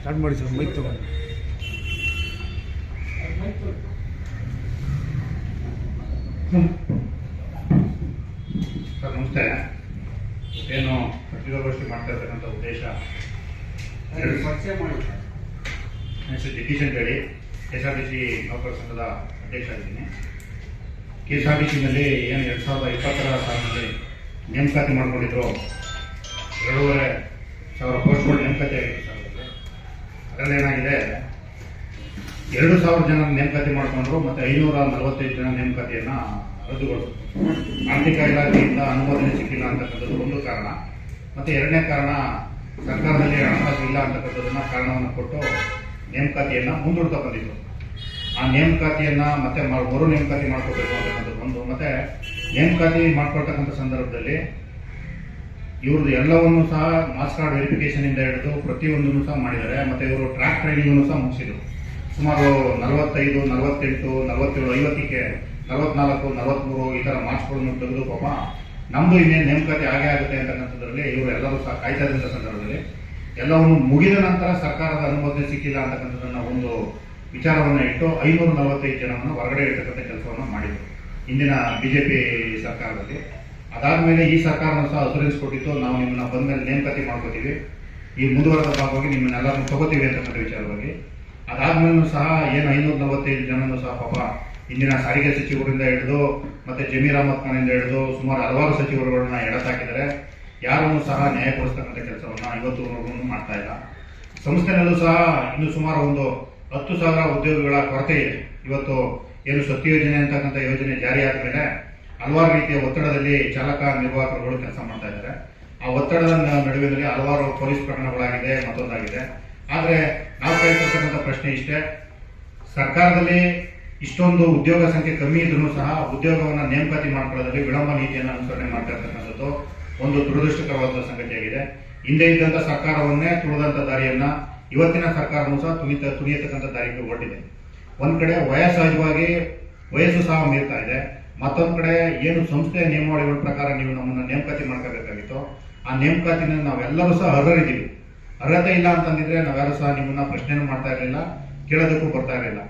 Start ಮಾಡಿ sir mic ತಗೊಂಡು. Sir ನಮಸ್ತೆ. ಏನು ಪತ್ರಿಕಾಗೋಷ್ಠಿ ಮಾಡ್ತಾ ಇರ್ತಕ್ಕಂಥ ಉದ್ದೇಶ? ಪರಿಚಯ ಮಾಡಿ. ಹೆಸರು ಜಗದೀಶ್ ಅಂತೇಳಿ. K S R T C ನೌಕರ ಸಂಘದ ಅಧ್ಯಕ್ಷ ಆಗಿದ್ದೀನಿ. ಕೆ ಎಸ್ ಆರ್ ಟಿ ಸಿನಲ್ಲಿ ಏನು ಎರಡು ಸಾವಿರದ ಇಪ್ಪತ್ತರ ಸಾಲಿನಲ್ಲಿ ನೇಮಕಾತಿ ಮಾಡ್ಕೊಂಡಿದ್ರು. ಎರಡೂವರೆ ಸಾವಿರ ಪೋಸ್ಟ್ಗಳು ನೇಮಕಾತಿ ಆಗಿತ್ತು ಅದರಲ್ಲಿ ಏನಾಗಿದೆ ಎರಡು ಸಾವಿರ ಜನ ನೇಮಕಾತಿ ಮಾಡಿಕೊಂಡ್ರು ಮತ್ತೆ ಐನೂರ ನಲವತ್ತೈದು ಜನ ನೇಮಕಾತಿಯನ್ನು ರದ್ದುಗೊಳಿಸಿದ್ರು. ಆರ್ಥಿಕ ಇಲಾಖೆಯಿಂದ ಅನುಮೋದನೆ ಸಿಕ್ಕಿಲ್ಲ ಅಂತಕ್ಕಂಥದ್ದು ಒಂದು ಕಾರಣ. ಮತ್ತೆ ಎರಡನೇ ಕಾರಣ, ಸರ್ಕಾರದಲ್ಲಿ ಹಣಕಾಸು ಇಲ್ಲ ಅಂತಕ್ಕಂಥದ್ದನ್ನ ಕಾರಣವನ್ನು ಕೊಟ್ಟು ನೇಮಕಾತಿಯನ್ನ ಮುಂದೂಡ್ತಾ ಬಂದಿದ್ರು. ಆ ನೇಮಕಾತಿಯನ್ನ ಮತ್ತೆ ಮರು ನೇಮಕಾತಿ ಮಾಡ್ಕೋಬೇಕು ಅಂತಕ್ಕಂಥದ್ದು ಒಂದು. ಮತ್ತೆ ನೇಮಕಾತಿ ಮಾಡ್ಕೊಳ್ತಕ್ಕಂಥ ಸಂದರ್ಭದಲ್ಲಿ ಇವ್ರದ್ದು ಎಲ್ಲವನ್ನೂ ಸಹ ಮಾಸ್ ಕಾರ್ಡ್ ವೆರಿಫಿಕೇಶನ್ ಇಂದ ಹಿಡಿದು ಪ್ರತಿಯೊಂದನ್ನು ಸಹ ಮಾಡಿದ್ದಾರೆ. ಮತ್ತೆ ಇವರು ಟ್ರ್ಯಾಕ್ ಟ್ರೈನಿಂಗ್ ಸಹ ಮುಗಿಸಿದ್ರು. ಸುಮಾರು ನಲವತ್ತೈದು, ನಲವತ್ತೆಂಟು, ನಲವತ್ತೇಳು, ಐವತ್ತಕ್ಕೆ ನಲವತ್ನಾಲ್ಕು, ನಲವತ್ಮೂರು ಈ ಥರ ಮಾರ್ಕ್ಸ್ಗಳನ್ನು ತೆಗೆದು ಪಾಪ ನಮ್ದು ಇನ್ನೇನು ನೇಮಕಾತಿ ಆಗೇ ಆಗುತ್ತೆ ಅಂತಕ್ಕಂಥದ್ರಲ್ಲಿ ಇವರು ಎಲ್ಲರೂ ಸಹ ಕಾಯ್ತಾ ಇದ್ದಂಥ ಸಂದರ್ಭದಲ್ಲಿ ಎಲ್ಲವನ್ನು ಮುಗಿದ ನಂತರ ಸರ್ಕಾರದ ಅನುಮೋದನೆ ಸಿಕ್ಕಿಲ್ಲ ಅಂತಕ್ಕಂಥದ್ದನ್ನ ಒಂದು ವಿಚಾರವನ್ನು ಇಟ್ಟು ಐನೂರ ನಲವತ್ತೈದು ಜನವನ್ನು ಹೊರಗಡೆ ಇರ್ತಕ್ಕಂಥ ಕೆಲಸವನ್ನು ಮಾಡಿದ್ರು. ಇಂದಿನ ಬಿಜೆಪಿ ಸರ್ಕಾರದಲ್ಲಿ. ಅದಾದ್ಮೇಲೆ ಈ ಸರ್ಕಾರನೂ ಸಹ ಅಸುರೆನ್ಸ್ ಕೊಟ್ಟಿತ್ತು. ನಾವು ನಿಮ್ಮನ್ನ ಬಂದ ಮೇಲೆ ನೇಮಕತಿ ಮಾಡ್ಕೋತೀವಿ. ಈ ಮುಂದುವರೆದ ಭಾಗವಾಗಿ ನಿಮ್ಮನ್ನೆಲ್ಲರನ್ನು ತಗೋತೀವಿ ಅಂತಕ್ಕಂಥ ವಿಚಾರವಾಗಿ ಅದಾದ್ಮೇಲೂ ಸಹ ಏನು ಐನೂರ ನಲವತ್ತೈದು ಜನನು ಸಹ ಪಾಪ ಇಂದಿನ ಸಾರಿಗೆ ಸಚಿವರಿಂದ ಹಿಡಿದು, ಮತ್ತೆ ಜಮೀರ್ ಅಹಮದ್ ಇಂದ ಹಿಡಿದು ಸುಮಾರು ಹಲವಾರು ಸಚಿವರುಗಳನ್ನ ಎಡತಾಕಿದ್ದಾರೆ. ಯಾರನ್ನು ಸಹ ನ್ಯಾಯ ಕೊಡಿಸ್ತಕ್ಕಂಥ ಕೆಲಸವನ್ನ ಇವತ್ತುವರೆಗೂ ಮಾಡ್ತಾ ಇಲ್ಲ. ಸಂಸ್ಥೆನಲ್ಲೂ ಸಹ ಇನ್ನು ಸುಮಾರು ಒಂದು ಹತ್ತು ಸಾವಿರ ಉದ್ಯೋಗಗಳ ಕೊರತೆ ಇದೆ. ಇವತ್ತು ಏನು ಸತ್ಯ ಯೋಜನೆ ಅಂತಕ್ಕಂಥ ಯೋಜನೆ ಜಾರಿ ಆದಮೇಲೆ ಹಲವಾರು ರೀತಿಯ ಒತ್ತಡದಲ್ಲಿ ಚಾಲಕ, ನಿರ್ವಾಹಕರುಗಳು ಕೆಲಸ ಮಾಡ್ತಾ ಇದ್ದಾರೆ. ಆ ಒತ್ತಡದ ನಡುವಿನಲ್ಲಿ ಹಲವಾರು ಪೊಲೀಸ್ ಪ್ರಕರಣಗಳಾಗಿದೆ, ಮತ್ತೊಂದಾಗಿದೆ. ಆದರೆ ನಾವು ಕೇಳ್ತಿರ್ತಕ್ಕಂಥ ಪ್ರಶ್ನೆ ಇಷ್ಟೇ. ಸರ್ಕಾರದಲ್ಲಿ ಇಷ್ಟೊಂದು ಉದ್ಯೋಗ ಸಂಖ್ಯೆ ಕಮ್ಮಿ ಇದ್ರೂ ಸಹ ಉದ್ಯೋಗವನ್ನು ನೇಮಕಾತಿ ಮಾಡ್ಕೊಳ್ಳೋದ್ರಲ್ಲಿ ವಿಳಂಬ ನೀತಿಯನ್ನು ಅನುಸರಣೆ ಮಾಡ್ತಾ ಇರ್ತಕ್ಕಂಥದ್ದು ಒಂದು ದುರದೃಷ್ಟಕರವಾದ ಸಂಗತಿಯಾಗಿದೆ. ಹಿಂದೆ ಇದ್ದಂಥ ಸರ್ಕಾರವನ್ನೇ ತುಳಿದಂಥ ದಾರಿಯನ್ನ ಇವತ್ತಿನ ಸರ್ಕಾರವೂ ಸಹ ತುಳಿತ, ತುಳಿಯತಕ್ಕಂಥ ದಾರಿಗೆ ಹೊರಟಿದೆ ಒಂದ್ ಕಡೆ ವಯಸ್ಸಹಜವಾಗಿ ವಯಸ್ಸು ಸಹ ಮೀರ್ತಾ ಇದೆ. ಮತ್ತೊಂದ್ ಕಡೆ ಏನು ಸಂಸ್ಥೆಯ ನಿಯಮಾವಳಿಗಳ ಪ್ರಕಾರ ನೀವು ನಮ್ಮನ್ನ ನೇಮಕಾತಿ ಮಾಡ್ಕೋಬೇಕಾಗಿತ್ತು, ಆ ನೇಮಕಾತಿನ ನಾವೆಲ್ಲರೂ ಸಹ ಅರ್ಹರಿದ್ದೀವಿ. ಅರ್ಹತೆ ಇಲ್ಲ ಅಂತಂದಿದ್ರೆ ನಾವ್ಯಾರು ಸಹ ನಿಮ್ಮನ್ನ ಪ್ರಶ್ನೆನೂ ಮಾಡ್ತಾ ಇರಲಿಲ್ಲ, ಕೇಳೋದಕ್ಕೂ ಬರ್ತಾ ಇರಲಿಲ್ಲ.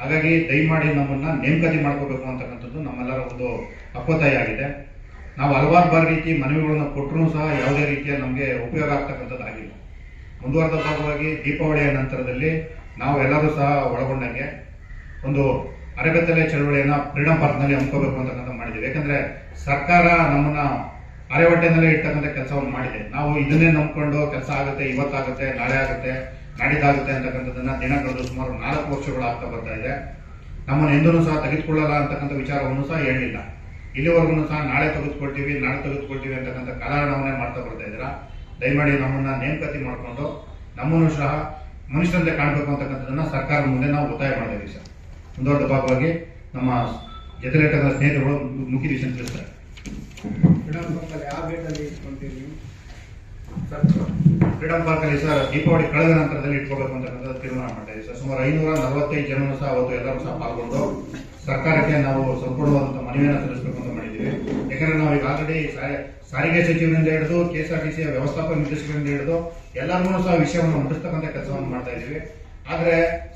ಹಾಗಾಗಿ ದಯಮಾಡಿ ನಮ್ಮನ್ನ ನೇಮಕಾತಿ ಮಾಡ್ಕೋಬೇಕು ಅಂತಕ್ಕಂಥದ್ದು ನಮ್ಮೆಲ್ಲರ ಒಂದು ಅಪ್ಪತ್ತಾಯ ಆಗಿದೆ. ನಾವು ಹಲವಾರು ಬಾರಿ ರೀತಿ ಮನವಿಗಳನ್ನ ಕೊಟ್ಟರೂ ಸಹ ಯಾವುದೇ ರೀತಿಯ ನಮಗೆ ಉಪಯೋಗ ಆಗ್ತಕ್ಕಂಥದ್ದಾಗಿಲ್ಲ ಮುಂದುವರೆದ ಭಾಗವಾಗಿ ದೀಪಾವಳಿಯ ನಂತರದಲ್ಲಿ ನಾವು ಎಲ್ಲರೂ ಸಹ ಒಳಗೊಂಡಂಗೆ ಒಂದು ಅರೆಬೆತ್ತಲೆ ಚಳವಳಿಯನ್ನ ಫ್ರೀಡಂ ಪಾರ್ಕ್ನಲ್ಲಿ ಹಮ್ಮಿಕೋಬೇಕು ಅಂತಕ್ಕಂಥ ಮಾಡಿದ್ದೀವಿ. ಯಾಕಂದ್ರೆ ಸರ್ಕಾರ ನಮ್ಮನ್ನ ಅರೆಹೊಟ್ಟೆನಲ್ಲೇ ಇರ್ತಕ್ಕಂಥ ಕೆಲಸವನ್ನು ಮಾಡಿದೆ. ನಾವು ಇದನ್ನೇ ನಂಬ್ಕೊಂಡು ಕೆಲಸ ಆಗುತ್ತೆ, ಇವತ್ತಾಗುತ್ತೆ, ನಾಳೆ ಆಗುತ್ತೆ, ನಾಡಿದ್ದಾಗುತ್ತೆ ಅಂತಕ್ಕಂಥದ್ದನ್ನ ದಿನ ಕಳೆದು ಸುಮಾರು ನಾಲ್ಕು ವರ್ಷಗಳು ಆಗ್ತಾ ಬರ್ತಾ ಇದೆ. ನಮ್ಮನ್ನು ಎಂದೂ ಸಹ ತೆಗೆದುಕೊಳ್ಳಲ್ಲ ಅಂತಕ್ಕಂಥ ವಿಚಾರವನ್ನು ಸಹ ಹೇಳಿಲ್ಲ. ಇಲ್ಲಿವರೆಗೂ ಸಹ ನಾಳೆ ತೆಗೆದುಕೊಳ್ತೀವಿ ನಾಳೆ ತೆಗೆದುಕೊಳ್ತೀವಿ ಅಂತಕ್ಕಂಥ ಕಾರಣವನ್ನೇ ಮಾಡ್ತಾ ಬರ್ತಾ ಇದ್ದೀರಾ? ದಯಮಾಡಿ ನಮ್ಮನ್ನ ನೇಮಕತಿ ಮಾಡಿಕೊಂಡು ನಮ್ಮನ್ನು ಸಹ ಮನುಷ್ಯರಂತೆ ಕಾಣಬೇಕು ಅಂತಕ್ಕಂಥದ್ದನ್ನ ಸರ್ಕಾರ ಮುಂದೆ ನಾವು ಒತ್ತಾಯ ಮಾಡಿದ್ದೀವಿ ಸರ್. ಮುಂದುವರೆದ ಭಾಗವಾಗಿ ನಮ್ಮ ಜೊತೆಲಿರ್ತಕ್ಕಂಥ ಸ್ನೇಹಿತರುಗಳು ಮುಖ್ಯ ವಿಷಯ ತಿಳಿಸ್ತಾರೆ ಯಾವ ಡೇಟಲ್ಲಿ ಇಟ್ಕೊಂತೀವಿ ನೀವು? ಫ್ರೀಡಂ ಪಾರ್ಕ್ ಅಲ್ಲಿ ಸರ್ ದೀಪಾವಳಿ ಕಳೆದ ನಂತರದಲ್ಲಿ ಇಟ್ಕೋಬೇಕು ಅಂತಕ್ಕಂಥ ತೀರ್ಮಾನ ಮಾಡಿದ್ದೀವಿ ಸರ್ ಸುಮಾರು ಐನೂರ ನಲವತ್ತೈದು ಜನರು ಸಹ ಅವತ್ತು ಎಲ್ಲರೂ ಸಹ ಪಾಲ್ಗೊಂಡು ಸರ್ಕಾರಕ್ಕೆ ನಾವು ಸಂಪೂರ್ಣವಾದಂಥ ಮನವಿಯನ್ನು ಸಲ್ಲಿಸಬೇಕು ಅಂತ ಮಾಡಿದ್ದೀವಿ. ಯಾಕಂದ್ರೆ ನಾವು ಈಗ ಆಲ್ರೆಡಿ ಸಾರಿಗೆ ಸಚಿವರಿಂದ ಹಿಡಿದು ಕೆ ಎಸ್ ಆರ್ ಟಿ ಸಿಯ ವ್ಯವಸ್ಥಾಪಕ ನಿರ್ದೇಶಕರಿಂದ ಹಿಡಿದು ಎಲ್ಲರಿಗೂ ಸಹ ವಿಷಯವನ್ನು ಮುಟ್ಟಿಸ್ತಕ್ಕಂಥ ಕೆಲಸವನ್ನು ಮಾಡ್ತಾ ಇದ್ದೀವಿ. ಆದ್ರೆ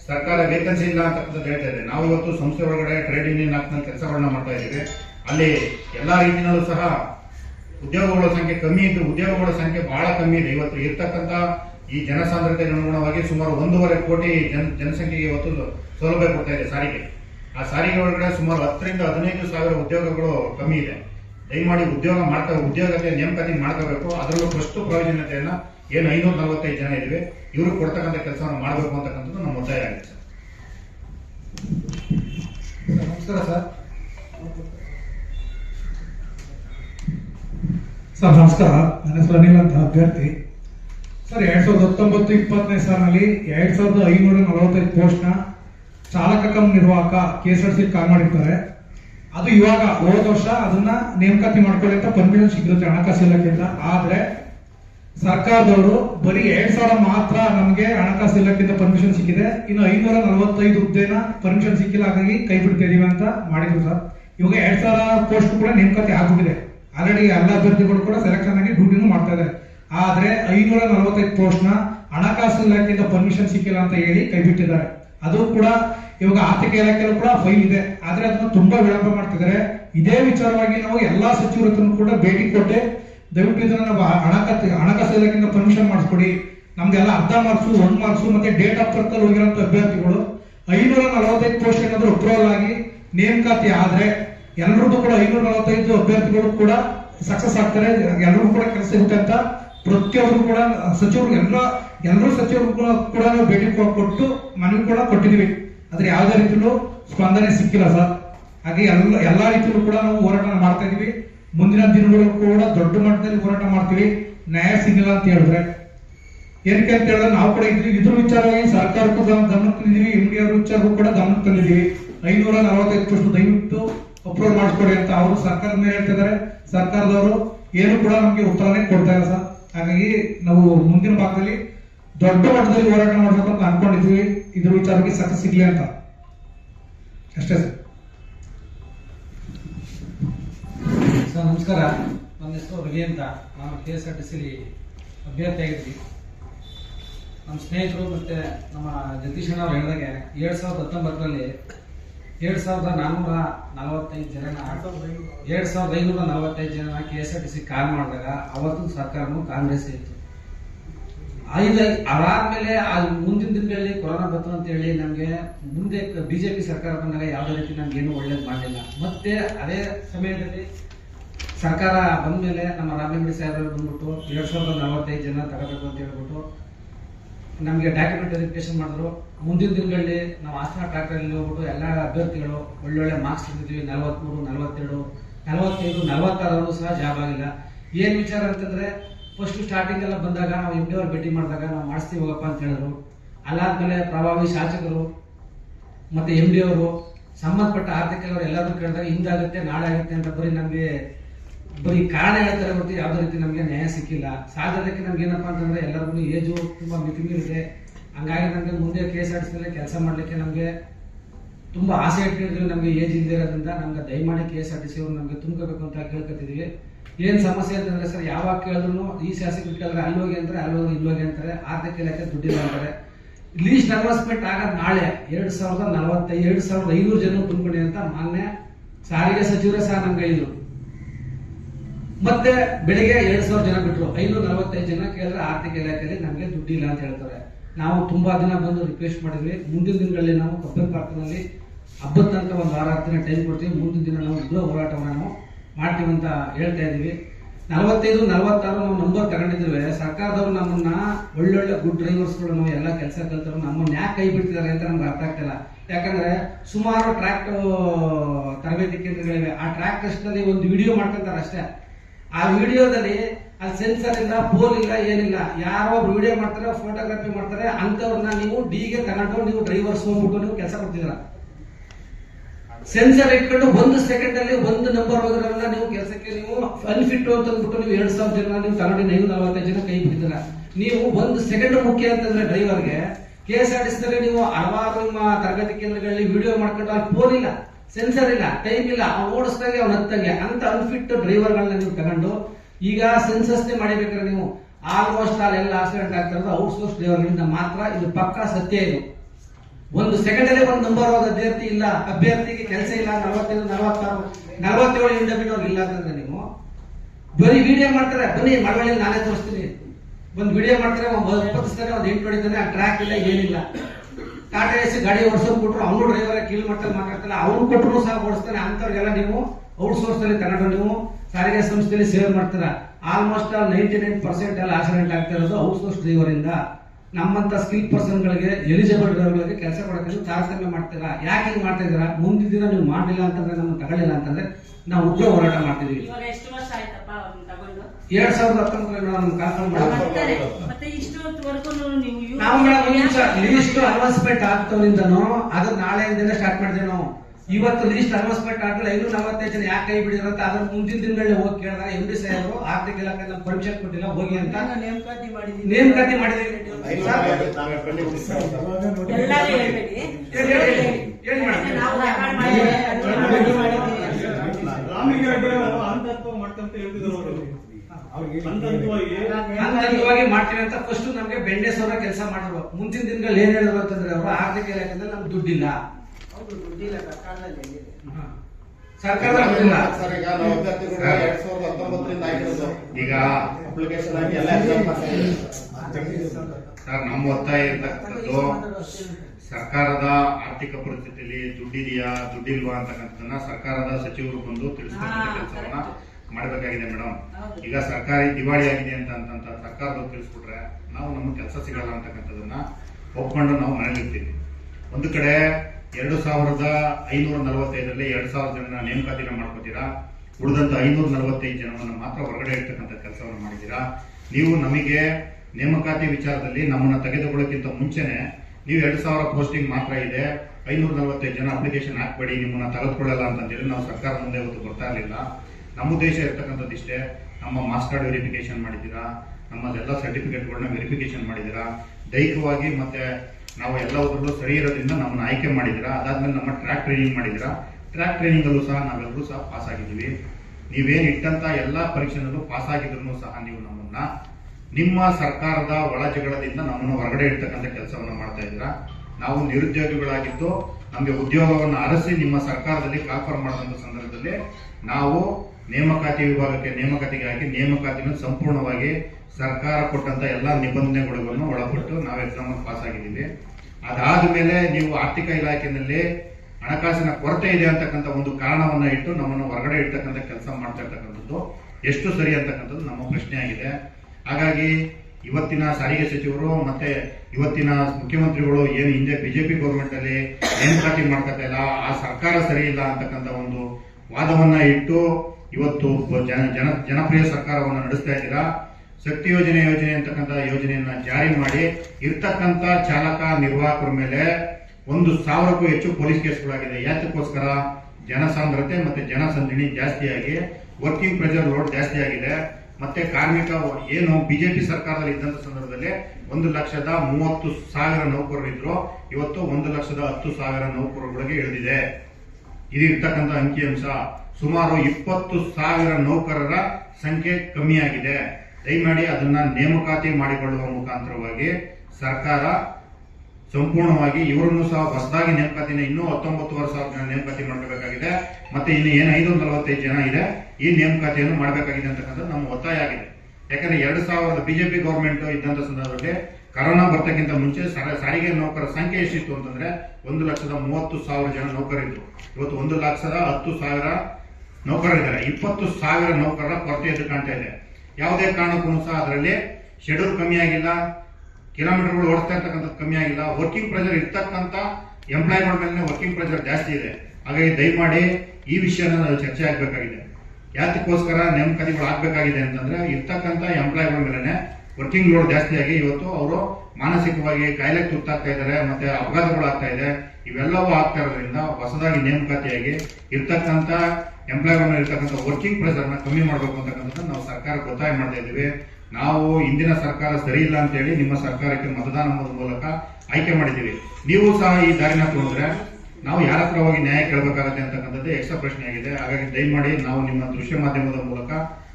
ಸರ್ಕಾರ ವೇಕನ್ಸಿ ಇಲ್ಲ ಅಂತಕ್ಕಂಥದ್ದು ಹೇಳ್ತಾ ಇದೆ. ನಾವು ಇವತ್ತು ಸಂಸ್ಥೆ ಒಳಗಡೆ ಟ್ರೇಡ್ ಯೂನಿಯನ್ ಆಕ್ಟ್ನಲ್ಲಿ ಕೆಲಸಗಳನ್ನ ಮಾಡ್ತಾ ಇದ್ದೀವಿ. ಅಲ್ಲಿ ಎಲ್ಲಾ ರೀತಿಯಲ್ಲೂ ಸಹ ಉದ್ಯೋಗಗಳ ಸಂಖ್ಯೆ ಕಮ್ಮಿ ಇದ್ದು ಉದ್ಯೋಗಗಳ ಸಂಖ್ಯೆ ಬಹಳ ಕಮ್ಮಿ ಇದೆ. ಇವತ್ತು ಇರ್ತಕ್ಕಂಥ ಈ ಜನಸಾಂದ್ರತೆಗೆ ಅನುಗುಣವಾಗಿ ಸುಮಾರು ಒಂದೂವರೆ ಕೋಟಿ ಜನ ಜನಸಂಖ್ಯೆಗೆ ಇವತ್ತು ಸೌಲಭ್ಯ ಕೊಡ್ತಾ ಇದೆ ಸಾರಿಗೆ. ಆ ಸಾರಿಗೆ ಒಳಗಡೆ ಸುಮಾರು ಹತ್ತರಿಂದ ಹದಿನೈದು ಸಾವಿರ ಉದ್ಯೋಗಗಳು ಕಮ್ಮಿ ಇದೆ. ದಯಮಾಡಿ ಉದ್ಯೋಗ ಮಾಡ್ತಾ ಉದ್ಯೋಗಕ್ಕೆ ನೇಮಕಾತಿ ಮಾಡ್ಕೋಬೇಕು. ಅದರಲ್ಲೂ ಪ್ರಸ್ತುತ ಪ್ರಯೋಜನತೆಯನ್ನ ಏನು ಐನೂರ ನಲವತ್ತೈದು ಜನ ಇದ್ವಿ, ಇವರು ಕೊಡ್ತಕ್ಕಂಥ ಕೆಲಸವನ್ನು ಮಾಡಬೇಕು ಅಂತಕ್ಕಂಥದ್ದು ನಮ್ಮ ಒತ್ತಾಯ ಆಗಿದೆ ಸರ್. ನಮಸ್ಕಾರ ಸರ್. ಸರ್, ನಮಸ್ಕಾರ. ನನ್ನ ಹೆಸರು ಅನಿಲ್ ಅಂತ ಅಭ್ಯರ್ಥಿ. ಸರ್, ಎರಡ್ ಸಾವಿರದ ಹತ್ತೊಂಬತ್ತು ಇಪ್ಪತ್ತನೇ ಸಾಲಿನಲ್ಲಿ ಎರಡ್ ಸಾವಿರದ ಐನೂರ ನಲವತ್ತೈದು ಪೋಸ್ಟ್ನ ಚಾಲಕ ಕಮ್ ನಿರ್ವಾಹಕ K S R C call ಮಾಡಿರ್ತಾರೆ. ಅದು ಇವಾಗ ಹೋದ ವರ್ಷ ಅದನ್ನ ನೇಮಕಾತಿ ಮಾಡ್ಕೊಳ್ಳಿ ಅಂತ ಪರ್ಮಿಷನ್ ಸಿಗಿರುತ್ತೆ ಹಣಕಾಸು ಇಲಾಖೆಯಿಂದ. ಆದ್ರೆ ಸರ್ಕಾರದವರು ಬರೀ ಎರಡ್ ಸಾವಿರ ಮಾತ್ರ ನಮಗೆ ಹಣಕಾಸು ಇಲಾಖೆಯಿಂದ ಪರ್ಮಿಷನ್ ಸಿಕ್ಕಿದೆ. ಇನ್ನು ಐನೂರ ನಲವತ್ತೈದು ಹುದ್ದೆನ ಪರ್ಮಿಷನ್ ಸಿಕ್ಕಿಲ್ಲ, ಹಾಗಾಗಿ ಕೈ ಬಿಡ್ತಾ ಅಂತ ಮಾಡಿದ್ರು ಸರ್. ಇವಾಗ ಎರಡ್ ಸಾವಿರ ಪೋಸ್ಟ್ ಕೂಡ ನೇಮಕಾತಿ ಆಗ್ಬಿಟ್ಟಿದೆ. ಆಲ್ರೆಡಿ ಎಲ್ಲ ಅಭ್ಯರ್ಥಿಗಳು ಕೂಡ ಸೆಲೆಕ್ಷನ್ ಆಗಿ ಡ್ಯೂಟಿನೂ ಮಾಡ್ತಾ ಇದ್ದಾರೆ. ಆದ್ರೆ ಐನೂರ ನಲವತ್ತೈದು ಪೋಸ್ಟ್ನ ಹಣಕಾಸು ಇಲಾಖೆಯಿಂದ ಪರ್ಮಿಷನ್ ಸಿಕ್ಕಿಲ್ಲ ಅಂತ ಹೇಳಿ ಕೈ ಬಿಟ್ಟಿದ್ದಾರೆ. ಅದು ಕೂಡ ಇವಾಗ ಆರ್ಥಿಕ ಇಲಾಖೆಯಲ್ಲೂ ಕೂಡ ಫೈಲ್ ಇದೆ. ಆದ್ರೆ ಅದನ್ನ ತುಂಬಾ ವಿಳಂಬ ಮಾಡ್ತಿದ್ದಾರೆ. ಇದೇ ವಿಚಾರವಾಗಿ ನಾವು ಎಲ್ಲಾ ಸಚಿವರ ಕೂಡ ಭೇಟಿ ಕೊಟ್ಟೆ. ದಯವಿಟ್ಟು ಇದನ್ನ ಹಣಕಾಸು ಹಣಕಾಸು ಇಲಾಖೆಯಿಂದ ಪರ್ಮಿಷನ್ ಮಾಡಿಸ್ಕೊಡಿ. ನಮ್ದೆಲ್ಲ ಅರ್ಧ ಮಾರ್ಕ್ಸು ಒಂದ್ ಮಾರ್ಕ್ಸು ಮತ್ತೆ ಡೇಟ್ ಆಫ್ ಬರ್ತ್ ಅಲ್ಲಿ ಹೋಗಿರೋಂಥ ಅಭ್ಯರ್ಥಿಗಳು. ಐನೂರ ನಲವತ್ತೈದು ಪೋಸ್ಟ್ ಏನಾದ್ರು ಅಪ್ರೂವಲ್ ಆಗಿ ನೇಮಕಾತಿ ಆದ್ರೆ ಎಲ್ಲರಿಗೂ ಕೂಡ ಐನೂರ ನಲವತ್ತೈದು ಅಭ್ಯರ್ಥಿಗಳು ಕೂಡ ಸಕ್ಸಸ್ ಆಗ್ತಾರೆ. ಎಲ್ಲರಿಗೂ ಕೂಡ ಕೆಲಸ ಸಿಗುತ್ತೆ ಅಂತ ಪ್ರತಿಯೊಬ್ಬರು ಕೂಡ, ಸಚಿವರು ಎಲ್ಲ ಎಲ್ಲರೂ ಸಚಿವರು ಕೂಡ- ನಾವು ಭೇಟಿ ಕೊಟ್ಟು ಮನವಿ ಕೂಡ ಕೊಟ್ಟಿದ್ವಿ ಆದ್ರೆ ಯಾವುದೇ ರೀತಿಯಲ್ಲೂ ಸ್ಪಂದನೆ ಸಿಕ್ಕಿಲ್ಲ ಸರ್. ಹಾಗೆ ಎಲ್ಲ ಎಲ್ಲಾ ರೀತಿಯಲ್ಲೂ ಕೂಡ ನಾವು ಹೋರಾಟ ಮಾಡ್ತಾ ಇದೀವಿ ಮುಂದಿನ ದಿನಗಳು ಕೂಡ ದೊಡ್ಡ ಮಟ್ಟದಲ್ಲಿ ಹೋರಾಟ ಮಾಡ್ತೀವಿ. ನ್ಯಾಯ ಸಿಗಲ್ಲ ಅಂತ ಹೇಳಿದ್ರೆ. ಏನಕ್ಕೆ ಅಂತ ಹೇಳಿದ್ರೆ ನಾವು ಕೂಡ ಇದ್ರಿ ಇದ್ರ ವಿಚಾರವಾಗಿ ಸರ್ಕಾರಕ್ಕೂ ಸಹ ಗಮನಕ್ಕೆ ತಂದಿದೀವಿ ಎಂ ಡಿ ಅವ್ರ ವಿಚಾರಕ್ಕೂ ಕೂಡ ಗಮನಕ್ಕೆ ತಂದಿದ್ದೀವಿ. ಐನೂರ ನಲವತ್ತೈದು ಪೋಸ್ಟ್ ದಯವಿಟ್ಟು ಅಪ್ರೂವ್ ಮಾಡಿಸ್ಕೊಡಿ ಅಂತ ಅವರು ಸರ್ಕಾರದ ಮೇಲೆ ಹೇಳ್ತಿದ್ದಾರೆ ಸರ್ಕಾರದವರು ಏನು ಕೂಡ ನಮಗೆ ಉತ್ತರನೇ ಕೊಡ್ತಾ ಇಲ್ಲ ಸರ್. ಹಾಗಾಗಿ ನಾವು ಮುಂದಿನ ಭಾಗದಲ್ಲಿ ದೊಡ್ಡ ಮಟ್ಟದಲ್ಲಿ ಹೋರಾಟ ಮಾಡಬೇಕು ಅಂತ ಅನ್ಕೊಂಡಿದ್ವಿ ಇದ್ರ ವಿಚಾರಕ್ಕೆ ಸಕ್ಸಸ್ ಸಿಗ್ಲಿ ಅಂತ. ಅಷ್ಟೇ ಸರ್. ಸರ್, ನಮಸ್ಕಾರ. ನನ್ನ ಹೆಸರು ರವಿ ಅಂತ ನಾನು ಕೆ ಎಸ್ ಆರ್ ಟಿ ಸಿಲಿ ಅಭ್ಯರ್ಥಿಯಾಗಿದ್ವಿ ನಮ್ಮ ಸ್ನೇಹಿತರು ಮತ್ತೆ ನಮ್ಮ ಜಗದೀಶ್ ಅವ್ರು ಹೇಳಿದಾಗೆ ಎರಡು ಸಾವಿರದ ಹತ್ತೊಂಬತ್ತರಲ್ಲಿ ಎರಡು ಸಾವಿರದ ನಾನ್ನೂರ ನಲವತ್ತೈದು ಜನ ಎರಡು ಸಾವಿರದ ಐನೂರ ನಲವತ್ತೈದು ಜನ K S R T C call ಮಾಡಿದಾಗ ಅವತ್ತು ಸರ್ಕಾರನು ಕಾಂಗ್ರೆಸ್ ಇತ್ತು. ಐದು ಅದಾದ್ಮೇಲೆ ಅದು ಮುಂದಿನ ದಿನಗಳಲ್ಲಿ ಕೊರೋನಾ ಬಂತು ಅಂತ ಹೇಳಿ ನಮಗೆ ಮುಂದೆ ಬಿಜೆಪಿ ಸರ್ಕಾರ ಬಂದಾಗ ಯಾವುದೇ ರೀತಿ ನಮ್ಗೆ ಏನು ಒಳ್ಳೇದು ಮಾಡಲಿಲ್ಲ. ಮತ್ತೆ ಅದೇ ಸಮಯದಲ್ಲಿ ಸರ್ಕಾರ ಬಂದ ಮೇಲೆ ನಮ್ಮ ರಾಮಲಿಂಗಡಿ ಸಾಹೇಬರು ಬಂದ್ಬಿಟ್ಟು ಎರಡ್ ಸಾವಿರದ ನಲವತ್ತೈದು ಜನ ತಗೋಬೇಕು ಅಂತ ಹೇಳ್ಬಿಟ್ಟು ನಮಗೆ ಡಾಕ್ಯುಮೆಂಟ್ ವೆರಿಫಿಕೇಶನ್ ಮಾಡಿದ್ರು. ಮುಂದಿನ ದಿನಗಳಲ್ಲಿ ನಾವು ಆಸನ ಟ್ರ್ಯಾಕ್ಟರಲ್ಲಿ ಹೋಗ್ಬಿಟ್ಟು ಎಲ್ಲ ಅಭ್ಯರ್ಥಿಗಳು ಒಳ್ಳೊಳ್ಳೆ ಮಾರ್ಕ್ಸ್ ತೆಗೆದಿದ್ವಿ ನಲವತ್ಮೂರು, ನಲವತ್ತೆರಡು, ನಲವತ್ತೈದು ನಲವತ್ತಾರು ಸಹ ಜಾಬ್ ಆಗಿಲ್ಲ. ಏನ್ ವಿಚಾರ ಅಂತಂದ್ರೆ ಫಸ್ಟ್ ಸ್ಟಾರ್ಟಿಂಗ್ ಎಲ್ಲ ಬಂದಾಗ ನಾವು ಎಂ ಡಿ ಅವ್ರು ಭೇಟಿ ಮಾಡಿದಾಗ ನಾವು ಮಾಡಿಸ್ತೀವಿ ಹೋಗಪ್ಪ ಅಂತ ಹೇಳಿದ್ರು. ಅಲ್ಲಾದ್ಮೇಲೆ ಪ್ರಭಾವಿ ಶಾಸಕರು ಮತ್ತೆ ಎಂ ಡಿ ಅವರು, ಸಂಬಂಧಪಟ್ಟ ಆರ್ಥಿಕ ಎಲ್ಲರೂ ಕೇಳಿದಾಗ ಹಿಂದಾಗುತ್ತೆ, ನಾಳೆ ಆಗುತ್ತೆ ಅಂತ ಬರೀ ನಮಗೆ ಬರೀ ಕಾರಣ ಹೇಳ್ತಾರೆ ಹೊರತು ಯಾವುದೇ ರೀತಿ ನಮಗೆ ನ್ಯಾಯ ಸಿಕ್ಕಿಲ್ಲ. ಸಾಧ್ಯದಕ್ಕೆ ನಮ್ಗೆ ಏನಪ್ಪಾ ಅಂತಂದ್ರೆ ಎಲ್ಲರಿಗೂ ಏಜು ತುಂಬಾ ಮಿತಿಮೀರಿದೆ. ಹಂಗಾಗಿ ನಮಗೆ ಮುಂದೆ ಕೆ ಎಸ್ ಆರ್ ಟಿ ಕೆಲಸ ಮಾಡ್ಲಿಕ್ಕೆ ನಮಗೆ ತುಂಬಾ ಆಸೆ ಇಟ್ಟಿದ್ರು ನಮಗೆ ಏಜ್ ಇಲ್ಲದೆ ಇರೋದ್ರಿಂದ. ನಮ್ಗೆ ದಯಮಾಡಿ K S R T C ಅವ್ರು ನಮಗೆ ತುಂಬ್ಕೋಬೇಕು ಅಂತ ಕೇಳ್ಕೊತಿದೀವಿ. ಏನ್ ಸಮಸ್ಯೆ ಅಂತಂದ್ರೆ ಸರ್, ಯಾವಾಗ ಕೇಳಿದ್ರು ಈ ಶಾಸಕರು ಕೇಳಿದ್ರೆ ಅಲ್ಲಿ ಹೋಗಿ ಅಂದ್ರೆ ಅಲ್ಲಿ ಹೋಗಿ ಇಲ್ಲಿ ಹೋಗಿ ಅಂತಾರೆ ಆರ್ಥಿಕ ಇಲಾಖೆ ದುಡ್ಡಿಲ್ಲ ಅಂತಾರೆ. ಲೀಸ್ಟ್ ಅನೌನ್ಸ್ಮೆಂಟ್ ಆಗೋದು ನಾಳೆ ಎರಡ್ ಸಾವಿರದ ನಲವತ್ತೈದು ಎರಡ್ ಸಾವಿರದ ಐನೂರು ಜನ ತುಂಬಿಕೊಂಡಿ ಅಂತ ಮಾನ್ಯ ಸಾರಿಗೆ ಸಚಿವರೇ ಸಹ ನಮ್ಗೆ ಹೇಳಿದ್ರು. ಮತ್ತೆ ಬೆಳಿಗ್ಗೆ ಎರಡ್ ಸಾವಿರ ಜನ ಬಿಟ್ರು. ಐನೂರ ನಲವತ್ತೈದು ಜನ ಕೇಳಿದ್ರೆ ಆರ್ಥಿಕ ಇಲಾಖೆಯಲ್ಲಿ ನಮಗೆ ದುಡ್ಡಿಲ್ಲ ಅಂತ ಹೇಳ್ತಾರೆ. ನಾವು ತುಂಬಾ ದಿನ ಬಂದು ರಿಕ್ವೆಸ್ಟ್ ಮಾಡಿದ್ವಿ. ಮುಂದಿನ ದಿನಗಳಲ್ಲಿ ನಾವು ಕಬ್ಬನ್ ಪಾರ್ಕ್ನಲ್ಲಿ ಹಬ್ಬದ ತನಕ ಒಂದು ಆರು ಹತ್ತು ಟೈಮ್ ಕೊಡ್ತೀವಿ. ಮುಂದಿನ ದಿನ ನಾವು ಉಗ್ರ ಹೋರಾಟವನ್ನು ನಾವು ಮಾಡ್ತೀವಿ ಅಂತ ಹೇಳ್ತಾ ಇದೀವಿ ನಲವತ್ತೈದು, ನಲವತ್ತಾರು ನಾವು ನಂಬರ್ ತಗೊಂಡಿದ್ದೇವೆ. ಸರ್ಕಾರದವ್ರು ನಮ್ಮನ್ನ ಒಳ್ಳೊಳ್ಳೆ ಗುಡ್ ಡ್ರೈವರ್ಸ್ಗಳು ನಾವು ಎಲ್ಲ ಕೆಲಸ ಕಲ್ತರು ನಮ್ಮನ್ನ ಯಾಕೆ ಕೈ ಬಿಡ್ತಿದ್ದಾರೆ ಅಂತ ನಮ್ಗೆ ಅರ್ಥ ಆಗ್ತಿಲ್ಲ ಯಾಕಂದ್ರೆ ಸುಮಾರು ಟ್ರ್ಯಾಕ್ ತರಬೇತಿ ಕೇಂದ್ರಗಳಿವೆ. ಆ ಟ್ರ್ಯಾಕ್ ಒಂದು ವಿಡಿಯೋ ಮಾಡ್ಕೊಂತಾರೆ ಅಷ್ಟೇ. ಆ ವಿಡಿಯೋದಲ್ಲಿ ಅಲ್ಲಿ ಸೆನ್ಸರ್ ಇಲ್ಲ ಪೋಲ್ ಇಲ್ಲ, ಏನಿಲ್ಲ. ಯಾರೋ ಒಬ್ರು ವಿಡಿಯೋ ಮಾಡ್ತಾರೆ ಫೋಟೋಗ್ರಫಿ ಮಾಡ್ತಾರೆ ಅಂತವ್ರನ್ನ ನೀವು ಡಿಗೆ ತಗೊಂಡು ನೀವು ಡ್ರೈವರ್ಸ್ ಹೋಗ್ಬಿಟ್ಟು ನೀವು ಕೆಲಸ ಕೊಡ್ತಿದ್ರ ಸೆನ್ಸರ್ ಇಟ್ಕೊಂಡು ಒಂದು ಸೆಕೆಂಡ್ ಅಲ್ಲಿ ಒಂದು ನಂಬರ್ ಹೋಗೋದ್ರನ್ನ ನೀವು ಕೆಲಸಕ್ಕೆ ನೀವು ಅನ್ಫಿಟ್ ಅಂತ ಅಂದ್ಬಿಟ್ಟು ನೀವು ಎರಡ್ ಸಾವಿರ ಜನ, ನೀವು ತಗೊಂಡು ಐದು ನಲವತ್ತೈದು ಜನ ಕೈ ಬಿಟ್ಟಿದ್ದೀರ? ನೀವು ಒಂದು ಸೆಕೆಂಡ್ ಮುಖ್ಯ ಅಂತಂದ್ರೆ ಡ್ರೈವರ್ಗೆ ಕೆ ಎಸ್ ಆರ್ ನೀವು ಹಲವಾರು ನಿಮ್ಮ ತರಗತಿ ಕೇಂದ್ರಗಳಲ್ಲಿ ವಿಡಿಯೋ ಮಾಡ್ಕೊಂಡು ಅಲ್ಲಿ ಫೋನ್ ಇಲ್ಲ. ಸೆನ್ಸರ್ ಇಲ್ಲ ಟೈಮ್ ಇಲ್ಲ. ಅವ್ನು ಓಡಿಸ್ದಂಗೆ ಅವ್ನು ಹತ್ತಂಗೆ. ಅಂತ ಅನ್ಫಿಟ್ ಡ್ರೈವರ್ಗಳನ್ನ ನೀವು ತಗೊಂಡು, ಈಗ ಸೆನ್ಸಸ್ ಮಾಡಿಬೇಕಾದ್ರೆ ನೀವು ಆಲ್ಮೋಸ್ಟ್ ಆಲ್ ಎಲ್ಲ ಆಕ್ಸಿಡೆಂಟ್ ಆಗ್ತಿರೋದು ಔಟ್ಸೋರ್ಸ್ ಡ್ರೈವರ್ಗಳಿಂದ ಮಾತ್ರ ಇದು ಪಕ್ಕಾ ಸತ್ಯ ಇದು. ಒಂದು ಸೆಕೆಂಡ್ ಅಲ್ಲಿ ಒಂದು ನಂಬರ್ ಹೋದ ಅಭ್ಯರ್ಥಿ ಇಲ್ಲ, ಅಭ್ಯರ್ಥಿಗೆ ಕೆಲಸ ಇಲ್ಲ, ನಲವತ್ತೈದು, ನಲವತ್ತಾರು, ನಲವತ್ತೇಳು ಇಂದ ಬಿಡೋರು ಇಲ್ಲ ಅಂತಂದ್ರೆ ನೀವು ಬರೀ ವಿಡಿಯೋ ಮಾಡ್ತಾರೆ. ಬನ್ನಿ ಮಳವಳ್ಳಿ ನಾನೇ ತೋರಿಸ್ತೀನಿ. ಒಂದು ವಿಡಿಯೋ ಮಾಡ್ತಾರೆ, ಒಂದು ಇಪ್ಪತ್ತು ಒಂದು ಎಂಟು ಹೊಡಿತಾನೆ, ಆ ಟ್ರ್ಯಾಕ್ ಇಲ್ಲ, ಏನಿಲ್ಲ. ಟಾಟಾ ಎಸಿ ಗಾಡಿ ಓಡಿಸೋದು ಕೊಟ್ಟರು ಅವನು ಡ್ರೈವರ್ ಕೀಳ್ ಮಟ್ಟದಲ್ಲಿ ಮಾತಾಡ್ತಾನೆ ಅವ್ನು ಕೊಟ್ಟರು ಸಹ ಓಡಿಸ್ತಾನೆ ಅಂತವ್ರಿಗೆಲ್ಲ ನೀವು ಔಟ್ಸೋರ್ಸ್ ಅಲ್ಲಿ ಕನ್ನಡ ನೀವು ಸಾರಿಗೆ ಸಂಸ್ಥೆಯಲ್ಲಿ ಸೇವೆ ಮಾಡ್ತೀರಾ? ಆಲ್ಮೋಸ್ಟ್ ನೈಂಟಿ ನೈನ್ ಪರ್ಸೆಂಟ್ ಎಲ್ಲ ಆಕ್ಸಿಡೆಂಟ್ ಆಗ್ತಾ ಇರೋದು ಔಟ್ಸೋರ್ಸ್ ಡ್ರೈವರ್ ಇಂದ. ನಮ್ಮಂತ ಸ್ಕಿಲ್ ಪರ್ಸನ್ ಗಳಿಗೆ ಎಲಿಜಿಬಲ್ ಡ್ರೈವರ್ಗಳಿಗೆ ಕೆಲಸ ಕೊಡಕ್ಕೆ ನೀವು ತಾರತಮ್ಯ ಮಾಡ್ತೀರಾ? ಯಾಕೆ ಹಿಂಗ್ ಮಾಡ್ತಾ ಇದ್ದೀರಾ? ಮುಂದಿನ ದಿನ ನೀವು ಮಾಡಲಿಲ್ಲ ಅಂತಂದ್ರೆ ನಮ್ಗೆ ತಗೊಳ್ಳಿಲ್ಲ ಅಂತಂದ್ರೆ ನಾವು ಉಗ್ರ ಹೋರಾಟ ಮಾಡ್ತಿದೀವಿ ತಗೊಂಡು? ಎರಡ್ ಸಾವಿರದ ಹತ್ತೊಂಬತ್ತರಲ್ಲಿ ನಾವು ನಮ್ಗೆ ಕಾಲ್ಫಲ್ ಲೀಸ್ಟ್ ಅನೌನ್ಸ್ಮೆಂಟ್ ಆಗ್ತವ್ರಿಂದನೋ ಅದು ನಾಳೆಯಿಂದನೇ ಸ್ಟಾರ್ಟ್ ಮಾಡಿದ್ವಿ ನಾವು. ಇವತ್ತು ಲೀಸ್ಟ್ ಅನೌನ್ಸ್ಮೆಂಟ್ ಆಗಲಿ ಐನೂರ ನಲವತ್ತೈದು ಜನ ಯಾಕೆ ಕೈ ಬಿಡಿದ್ರು ಅಂತ ಅದ್ರ ಮುಂದಿನ ದಿನಗಳಲ್ಲಿ ಹೋಗಿ ಕೇಳಿದಾಗ ಎಂ ಡಿ ಸಾಹೇಬರು ಆರ್ಥಿಕ ಇಲಾಖೆ ನಮ್ಗೆ ಪರ್ಮಿಷನ್ ಕೊಟ್ಟಿಲ್ಲ ಹೋಗಿ ಅಂತ. ನಾನು ನೇಮಕಾತಿ ಮಾಡಿದ್ದೀನಿ. ನೇಮಕಾತಿ ಮಾಡಿದೀವಿ ಎಲ್ಲರೂ ಹೇಳ್ತಿದ್ರು ಹೇಳಿ, ಹಂತವಾಗಿ ಮಾಡ್ತೀನಿ ಅಂತ ಫಸ್ಟ್ ನಮ್ಗೆ ಬೆಂಡೆಸವರ ಕೆಲಸ ಮಾಡಿದ್ರು ಮುಂಚಿನ ದಿನಗಳಲ್ಲಿ ಏನ್ ಹೇಳಿದ್ರು ಅಂತಂದ್ರೆ ಅವರು ಆರ್ಥಿಕ ಇಲಾಖೆದಲ್ಲಿ ನಮ್ಗೆ ದುಡ್ಡಿಲ್ಲ. ಈಗ ಅಪ್ಲಿಕೇಶನ್ ಆಗಿ ಎಲ್ಲ ಸರ್ ನಮ್ಮ ಒತ್ತಾಯ ಇರ್ತಕ್ಕಂಥದ್ದು ಸರ್ಕಾರದ ಆರ್ಥಿಕ ಪರಿಸ್ಥಿತಿಯಲ್ಲಿ ದುಡ್ಡಿದೆಯಾ ದುಡ್ಡಿಲ್ವಾ ಅಂತಕ್ಕಂಥ ಸರ್ಕಾರದ ಸಚಿವರು ಬಂದು ತಿಳಿಸ್ತಕ್ಕಂಥ ಕೆಲಸವನ್ನ. ಮಾಡಬೇಕಾಗಿದೆ ಮೇಡಮ್. ಈಗ ಸರ್ಕಾರಿ ದಿವಾಳಿ ಆಗಿದೆ ಅಂತ ಅಂತಂತ ಸರ್ಕಾರದವ್ರು ತಿಳಿಸ್ಬಿಟ್ರೆ ನಾವು ನಮ್ಮ ಕೆಲಸ ಸಿಗಲ್ಲ ಅಂತಕ್ಕಂಥದ್ದನ್ನ ಒಪ್ಕೊಂಡು ನಾವು ಮನೇಲಿರ್ತೀವಿ ಒಂದು ಕಡೆ ಎರಡು ಸಾವಿರದ ಐನೂರ ನಲವತ್ತೈದರಲ್ಲಿ ಎರಡು ಸಾವಿರ ಜನ ನೇಮಕಾತಿನ ಮಾಡ್ಕೋತೀರಾ? ಉಳಿದಂತ ಐನೂರ ನಲವತ್ತೈದು ಜನವನ್ನ ಮಾತ್ರ ಹೊರಗಡೆ ಇರ್ತಕ್ಕಂಥ ಕೆಲಸವನ್ನು ಮಾಡಿದ್ದೀರಾ? ನೀವು ನಮಗೆ ನೇಮಕಾತಿ ವಿಚಾರದಲ್ಲಿ ನಮ್ಮನ್ನ ತೆಗೆದುಕೊಳ್ಳೋಕ್ಕಿಂತ ಮುಂಚೆನೆ ನೀವು ಎರಡು ಸಾವಿರ ಪೋಸ್ಟಿಂಗ್ ಮಾತ್ರ ಇದೆ ಐನೂರ ನಲವತ್ತೈದು ಜನ ಅಪ್ಲಿಕೇಶನ್ ಹಾಕ್ಬೇಡಿ ನಿಮ್ಮನ್ನ ತೆಗೆದುಕೊಳ್ಳಲ್ಲ ಅಂತಂದೇಳಿ ನಾವು ಸರ್ಕಾರ ಮುಂದೆ ಇವತ್ತು ಬರ್ತಾ ಇರಲಿಲ್ಲ. ನಮ್ಮ ಉದ್ದೇಶ ಇರ್ತಕ್ಕಂಥದ್ದು ಇಷ್ಟೇ. ನಮ್ಮ ಮಾಸ್ ಕಾರ್ಡ್ ವೆರಿಫಿಕೇಶನ್ ಮಾಡಿದ್ದೀರಾ ನಮ್ಮದೆಲ್ಲ ಸರ್ಟಿಫಿಕೇಟ್ಗಳನ್ನ ವೆರಿಫಿಕೇಶನ್ ಮಾಡಿದ್ದೀರಾ? ದೈಹಿಕವಾಗಿ ಮತ್ತೆ ನಾವು ಎಲ್ಲದರಲ್ಲೂ ಸರಿ ಇರೋದ್ರಿಂದ ನಮ್ಮನ್ನ ಆಯ್ಕೆ ಮಾಡಿದ್ದೀರಾ? ಅದಾದ್ಮೇಲೆ ನಮ್ಮ ಟ್ರ್ಯಾಕ್ ಟ್ರೈನಿಂಗ್ ಮಾಡಿದ್ದೀರಾ? ಟ್ರ್ಯಾಕ್ ಟ್ರೈನಿಂಗ್ ಅಲ್ಲೂ ಸಹ ನಾವೆಲ್ಲರೂ ಸಹ ಪಾಸ್ ಆಗಿದ್ದೀವಿ. ನೀವೇನು ಇಟ್ಟಂತ ಎಲ್ಲ ಪರೀಕ್ಷೆನಲ್ಲೂ ಪಾಸ್ ಆಗಿದ್ರು ಸಹ ನೀವು ನಮ್ಮನ್ನ ನಿಮ್ಮ ಸರ್ಕಾರದ ಒಳ ಜಗಳದಿಂದ ನಮ್ಮನ್ನು ಹೊರಗಡೆ ಇಡ್ತಕ್ಕಂಥ ಕೆಲಸವನ್ನು ಮಾಡ್ತಾ ಇದ್ದೀರಾ? ನಾವು ನಿರುದ್ಯೋಗಿಗಳಾಗಿದ್ದು ನಮಗೆ ಉದ್ಯೋಗವನ್ನು ಅರಸಿ ನಿಮ್ಮ ಸರ್ಕಾರದಲ್ಲಿ ಕಾಲ್ಫರ್ ಮಾಡಿದಂಥ ಸಂದರ್ಭದಲ್ಲಿ ನಾವು ನೇಮಕಾತಿ ವಿಭಾಗಕ್ಕೆ ನೇಮಕಾತಿಗೆ ಹಾಕಿ ನೇಮಕಾತಿನ ಸಂಪೂರ್ಣವಾಗಿ ಸರ್ಕಾರ ಕೊಟ್ಟಂತ ಎಲ್ಲಾ ನಿಬಂಧನೆಗಳನ್ನು ಒಳಪಟ್ಟು ನಾವು ಎಕ್ಸಾಮ್ ಪಾಸ್ ಆಗಿದ್ದೀವಿ. ಅದಾದ ಮೇಲೆ ನೀವು ಆರ್ಥಿಕ ಇಲಾಖೆಯಲ್ಲಿ ಹಣಕಾಸಿನ ಕೊರತೆ ಇದೆ ಅಂತಕ್ಕಂಥ ಒಂದು ಕಾರಣವನ್ನ ಇಟ್ಟು ನಮ್ಮನ್ನು ಹೊರಗಡೆ ಇಡ್ತಕ್ಕಂಥ ಕೆಲಸ ಮಾಡ್ತಾ ಎಷ್ಟು ಸರಿ ಅಂತಕ್ಕಂಥದ್ದು ನಮ್ಮ ಪ್ರಶ್ನೆ ಆಗಿದೆ. ಹಾಗಾಗಿ ಇವತ್ತಿನ ಸಾರಿಗೆ ಸಚಿವರು ಮತ್ತೆ ಇವತ್ತಿನ ಮುಖ್ಯಮಂತ್ರಿಗಳು ಏನು ಹಿಂದೆ ಬಿಜೆಪಿ ಗೌರ್ಮೆಂಟ್ ಅಲ್ಲಿ ನೇಮಕಾತಿ ಮಾಡ್ಕೊತಾ ಇಲ್ಲ, ಆ ಸರ್ಕಾರ ಸರಿ ಇಲ್ಲ ಅಂತಕ್ಕಂಥ ಒಂದು ವಾದವನ್ನ ಇಟ್ಟು ಇವತ್ತು ಜನ ಜನ, ಜನಪ್ರಿಯ ಸರ್ಕಾರವನ್ನು ನಡೆಸ್ತಾ ಇದ್ದೀರಾ? ಶಕ್ತಿ ಯೋಜನೆ ಯೋಜನೆ ಅಂತಕ್ಕಂಥ ಯೋಜನೆಯನ್ನ ಜಾರಿ ಮಾಡಿ ಇರ್ತಕ್ಕಂಥ ಚಾಲಕ, ನಿರ್ವಾಹಕರ ಮೇಲೆ ಒಂದು ಸಾವಿರಕ್ಕೂ ಹೆಚ್ಚು ಪೊಲೀಸ್ ಕೇಸ್ಗಳಾಗಿದೆ ಯಾತಕ್ಕೋಸ್ಕರ ಜನಸಾಂದ್ರತೆ ಮತ್ತೆ ಜನಸಂದಣಿ ಜಾಸ್ತಿಯಾಗಿ ವರ್ಕಿಂಗ್ ಪ್ರೆಷರ್ ಲೋಡ್ ಜಾಸ್ತಿ ಆಗಿದೆ ಮತ್ತೆ ಕಾರ್ಮಿಕ ಏನು ಬಿಜೆಪಿ ಸರ್ಕಾರದಲ್ಲಿ ಇದ್ದಂತ ಸಂದರ್ಭದಲ್ಲಿ ಒಂದು ಲಕ್ಷದ ಮೂವತ್ತು ಸಾವಿರ ನೌಕರರು ಇದ್ರು. ಇವತ್ತು ಒಂದು ಲಕ್ಷದ ಹತ್ತು ಸಾವಿರ ನೌಕರರೊಳಗೆ ಇಳಿದಿದೆ. ಇದು ಇರ್ತಕ್ಕಂಥ ಅಂಕಿಅಂಶ ಸುಮಾರು ಇಪ್ಪತ್ತು ಸಾವಿರ ನೌಕರರ ಸಂಖ್ಯೆ ಕಮ್ಮಿಯಾಗಿದೆ. ದಯಮಾಡಿ ಅದನ್ನ ನೇಮಕಾತಿ ಮಾಡಿಕೊಳ್ಳುವ ಮುಖಾಂತರವಾಗಿ ಸರ್ಕಾರ ಸಂಪೂರ್ಣವಾಗಿ ಇವರನ್ನು ಸಹ ಹೊಸದಾಗಿ ನೇಮಕಾತಿನ ಇನ್ನೂ ಹತ್ತೊಂಬತ್ತು ವರ್ಷ ಜನ ನೇಮಕಾತಿ ಮಾಡಬೇಕಾಗಿದೆ ಮತ್ತೆ ಇನ್ನು ಏನು ಐನೂರ ನಲವತ್ತೈದು ಜನ ಇದೆ. ಈ ನೇಮಕಾತಿಯನ್ನು ಮಾಡಬೇಕಾಗಿದೆ ಅಂತಕ್ಕಂಥದ್ದು ನಮ್ಮ ಒತ್ತಾಯ ಆಗಿದೆ. ಯಾಕಂದ್ರೆ ಎರಡು ಸಾವಿರದ ಬಿಜೆಪಿ ಗೌರ್ಮೆಂಟ್ ಇದ್ದಂತ ಸಂದರ್ಭದಲ್ಲಿ ಕರೋನಾ ಬರ್ತಕ್ಕಿಂತ ಮುಂಚೆ ಸಾರಿಗೆ ನೌಕರ ಸಂಖ್ಯೆ ಎಷ್ಟಿತ್ತು ಅಂತಂದ್ರೆ ಒಂದು ಲಕ್ಷದ ಮೂವತ್ತು ಸಾವಿರ ಜನ ನೌಕರಿದ್ರು ಇವತ್ತು ಒಂದು ಲಕ್ಷದ ಹತ್ತು ಸಾವಿರ ನೌಕರರಿದ್ದಾರೆ. ಇಪ್ಪತ್ತು ಸಾವಿರ ನೌಕರರ ಕೊರತೆ ಎದ್ದು ಕಾಣ್ತಾ ಇದೆ. ಯಾವುದೇ ಕಾರಣಕ್ಕೂ ಸಹ ಅದರಲ್ಲಿ ಶೆಡ್ಯೂಲ್ ಕಮ್ಮಿ ಆಗಿಲ್ಲ. ಕಿಲೋಮೀಟರ್ಗಳು ಓಡಿಸ್ತಾ ಇರ್ತಕ್ಕಂಥದ್ದು ಕಮ್ಮಿ ಆಗಿಲ್ಲ. ವರ್ಕಿಂಗ್ ಪ್ರೆಷರ್ ಇರ್ತಕ್ಕಂಥ ಎಂಪ್ಲಾಯ್ಗಳ ಮೇಲೆ ವರ್ಕಿಂಗ್ ಪ್ರೆಷರ್ ಜಾಸ್ತಿ ಇದೆ. ಹಾಗಾಗಿ ದಯಮಾಡಿ ಈ ವಿಷಯನ ನಾವು ಚರ್ಚೆ ಆಗಬೇಕಾಗಿದೆ. ಯಾತಕ್ಕೋಸ್ಕರ ನೇಮಕಾತಿಗಳು ಆಗಬೇಕಾಗಿದೆ ಅಂತಂದ್ರೆ ಇರ್ತಕ್ಕಂಥ ಎಂಪ್ಲಾಯ್ಗಳ ಮೇಲೆ ವರ್ಕಿಂಗ್ ಲೋಡ್ ಜಾಸ್ತಿ ಆಗಿ ಇವತ್ತು ಅವರು ಮಾನಸಿಕವಾಗಿ ಕಾಯಿಲೆ ತುತ್ತಾಗ್ತಾ ಇದ್ದಾರೆ, ಮತ್ತೆ ಅಪಘಾತಗಳು ಆಗ್ತಾ ಇದೆ. ಇವೆಲ್ಲವೂ ಆಗ್ತಾ ಇರೋದ್ರಿಂದ ಹೊಸದಾಗಿ ನೇಮಕಾತಿಯಾಗಿ ಇರ್ತಕ್ಕಂಥ ಎಂಪ್ಲಾಯ್ಗಳ ಇರ್ತಕ್ಕಂಥ ವರ್ಕಿಂಗ್ ಪ್ರೆಷರ್ನ ಕಮ್ಮಿ ಮಾಡಬೇಕು ಅಂತಕ್ಕಂಥದ್ದು ನಾವು ಸರ್ಕಾರಕ್ಕೆ ಒತ್ತಾಯ ಮಾಡ್ತಾ ಇದ್ದೀವಿ. ನಾವು ಇಂದಿನ ಸರ್ಕಾರ ಸರಿ ಇಲ್ಲ ಅಂತ ಹೇಳಿ ನಿಮ್ಮ ಸರ್ಕಾರಕ್ಕೆ ಮತದಾನ ಮೂಲಕ ಆಯ್ಕೆ ಮಾಡಿದ್ದೀವಿ. ನೀವು ಸಹ ಈ ದಾರಿನ ತಗೊಂಡ್ರೆ ನಾವು ಯಾರ ಹತ್ರ ಹೋಗಿ ನ್ಯಾಯ ಕೇಳಬೇಕಾಗತ್ತೆ ಅಂತಕ್ಕಂಥದ್ದು ಎಕ್ಸ್ಟ್ರಾ ಪ್ರಶ್ನೆ ಆಗಿದೆ ಹಾಗಾಗಿ ದಯಮಾಡಿ ನಾವು ನಿಮ್ಮ ದೃಶ್ಯ ಮಾಧ್ಯಮದ ಮೂಲಕ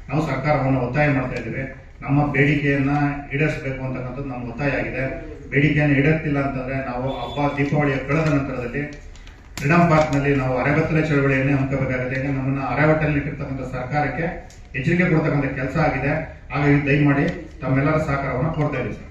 ನಾವು ಸರ್ಕಾರವನ್ನು ಒತ್ತಾಯ ಮಾಡ್ತಾ ಇದ್ದೇವೆ. ನಮ್ಮ ಬೇಡಿಕೆಯನ್ನ ಈಡೇರಿಸಬೇಕು ಅಂತಕ್ಕಂಥದ್ದು ನಮ್ಮ ಒತ್ತಾಯ ಆಗಿದೆ. ಬೇಡಿಕೆಯನ್ನು ಈಡೇರ್ತಿಲ್ಲ ಅಂತಂದ್ರೆ ನಾವು ಹಬ್ಬ, ದೀಪಾವಳಿಯ ಕಳೆದ ನಂತರದಲ್ಲಿ ಫ್ರೀಡಂ ಪಾರ್ಕ್ನಲ್ಲಿ ನಾವು ಅರೆಬತ್ತಲೆ ಚಳವಳಿಯನ್ನೇ ಹಮ್ಮಿಕೋಬೇಕಾಗುತ್ತೆ ಯಾಕಂದ್ರೆ ನಮ್ಮನ್ನ ಅರೆಬಟ್ಟಲ್ಲಿ ಇಟ್ಟಿರ್ತಕ್ಕಂಥ ಸರ್ಕಾರಕ್ಕೆ ಎಚ್ಚರಿಕೆ ಕೊಡ್ತಕ್ಕಂಥ ಕೆಲಸ ಆಗಿದೆ. ಹಾಗಾಗಿ ದಯಮಾಡಿ ತಮ್ಮೆಲ್ಲರ ಸಹಕಾರವನ್ನು ಕೋರ್ತಾ ಇದ್ದೀವಿ, ಸರ್.